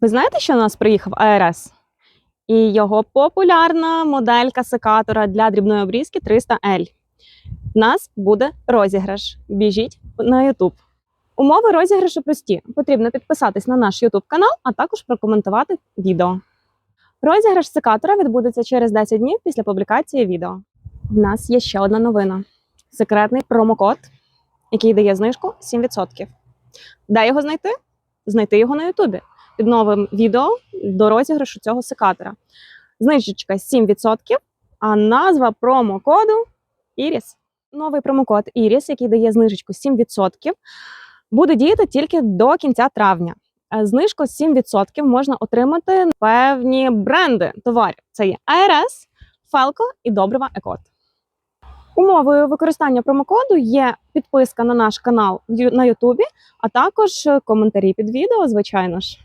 Ви знаєте, що у нас приїхав АРС? І його популярна моделька секатора для дрібної обрізки 300L. У нас буде розіграш. Біжіть на YouTube. Умови розіграшу прості. Потрібно підписатись на наш YouTube канал, а також прокоментувати відео. Розіграш секатора відбудеться через 10 днів після публікації відео. В нас є ще одна новина: секретний промокод, який дає знижку 7%. Де його знайти? Знайти його на Ютубі під новим відео до розіграшу цього секатора. Знижечка 7%, а назва промокоду Іріс. Новий промокод Іріс, який дає знижечку 7%, буде діяти тільки до кінця травня. Е, Знижку 7% можна отримати певні бренди товарів. Це є АРС, Фелко і Добрива Екот. Умовою використання промокоду є підписка на наш канал на Ютубі, а також коментарі під відео, звичайно ж.